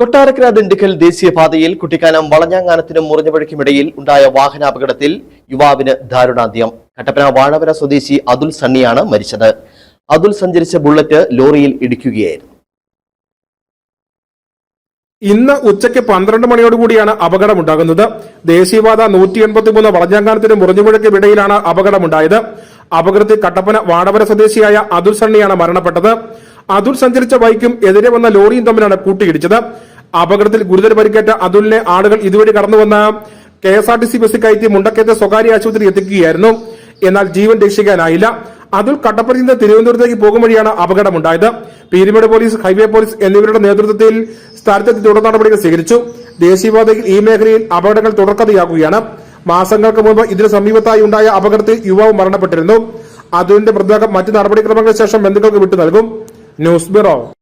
കൊട്ടാരക്കര ദിണ്ടിക്കൽ ദേശീയപാതയിൽ കുട്ടിക്കാനം വളഞ്ഞാങ്ങാനത്തിനും മുറിഞ്ഞപഴിക്കുമിടയിൽ ഉണ്ടായ വാഹനാപകടത്തിൽ യുവാവിന് ദാരുണാന്ത്യം. കട്ടപ്പന വാഴവര സ്വദേശി അതുൽ സണ്ണിയാണ് മരിച്ചത്. അതുൽ സഞ്ചരിച്ച ബുള്ളറ്റ് ലോറിയിൽ ഇടിക്കുകയായിരുന്നു. ഇന്ന് ഉച്ചയ്ക്ക് പന്ത്രണ്ട് മണിയോടുകൂടിയാണ് അപകടമുണ്ടാകുന്നത്. ദേശീയപാത നൂറ്റി എൺപത്തിമൂന്ന് വളഞ്ഞാങ്കാനത്തിന് മുറിഞ്ഞുപുഴയ്ക്ക് ഇടയിലാണ് അപകടമുണ്ടായത്. അപകടത്തിൽ കട്ടപ്പന വാടവര സ്വദേശിയായ അതുൽ സണ്ണിയാണ് മരണപ്പെട്ടത്. അതുൽ സഞ്ചരിച്ച ബൈക്കും എതിരെ വന്ന ലോറിയും തമ്മിലാണ് കൂട്ടിയിടിച്ചത്. അപകടത്തിൽ ഗുരുതര പരിക്കേറ്റ അതുലിനെ ആളുകൾ ഇതുവഴി കടന്നുവന്ന K S R T C bus കയറ്റി മുണ്ടക്കയത്തെ സ്വകാര്യ ആശുപത്രി എത്തിക്കുകയായിരുന്നു. എന്നാൽ ജീവൻ രക്ഷിക്കാനായില്ല. അതുൽ കട്ടപ്പനയിൽ നിന്ന് തിരുവനന്തപുരത്തേക്ക് പോകും വഴിയാണ് അപകടമുണ്ടായത്. പീരുമേട് പോലീസ് ഹൈവേ പോലീസ് എന്നിവരുടെ നേതൃത്വത്തിൽ സ്ഥലത്തെത്തി തുടർ നടപടികൾ സ്വീകരിച്ചു. ദേശീയപാതയിൽ ഈ മേഖലയിൽ അപകടങ്ങൾ തുടർക്കഥയാകുകയാണ്. മാസങ്ങൾക്ക് മുമ്പ് ഇതിന് സമീപത്തായി ഉണ്ടായ അപകടത്തിൽ യുവാവ് മരണപ്പെട്ടിരുന്നു. അതുലിന്റെ മൃതദേഹം മറ്റ് നടപടിക്രമങ്ങൾക്ക് ശേഷം ബന്ധുക്കൾക്ക് വിട്ടു നൽകും. News bureau